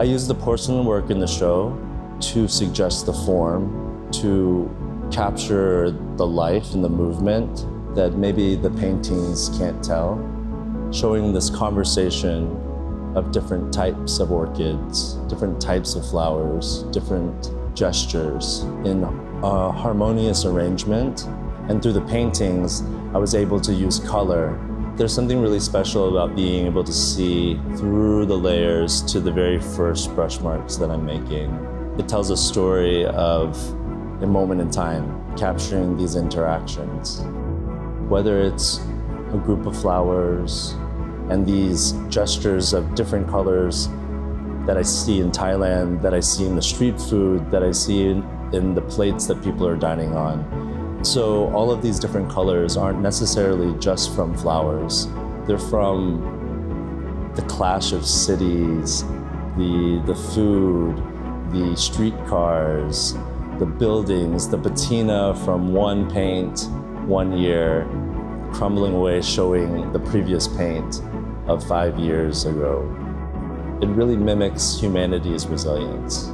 I use the porcelain work in the show to suggest the form, to capture the life and the movement that maybe the paintings can't tell, showing this conversation of different types of orchids, different types of flowers, different gestures in a harmonious arrangement. And through the paintings, I was able to use color. There's something really special about being able to see through the layers to the very first brush marks that I'm making. It tells a story of a moment in time, capturing these interactions. Whether it's a group of flowers and these gestures of different colors that I see in Thailand, that I see in the street food, that I see in, in the plates that people are dining on. So, all of these different colors aren't necessarily just from flowers, they're from the clash of cities, the, the food, the streetcars, the buildings, the patina from one paint one year crumbling away, showing the previous paint of five years ago. It really mimics humanity's resilience.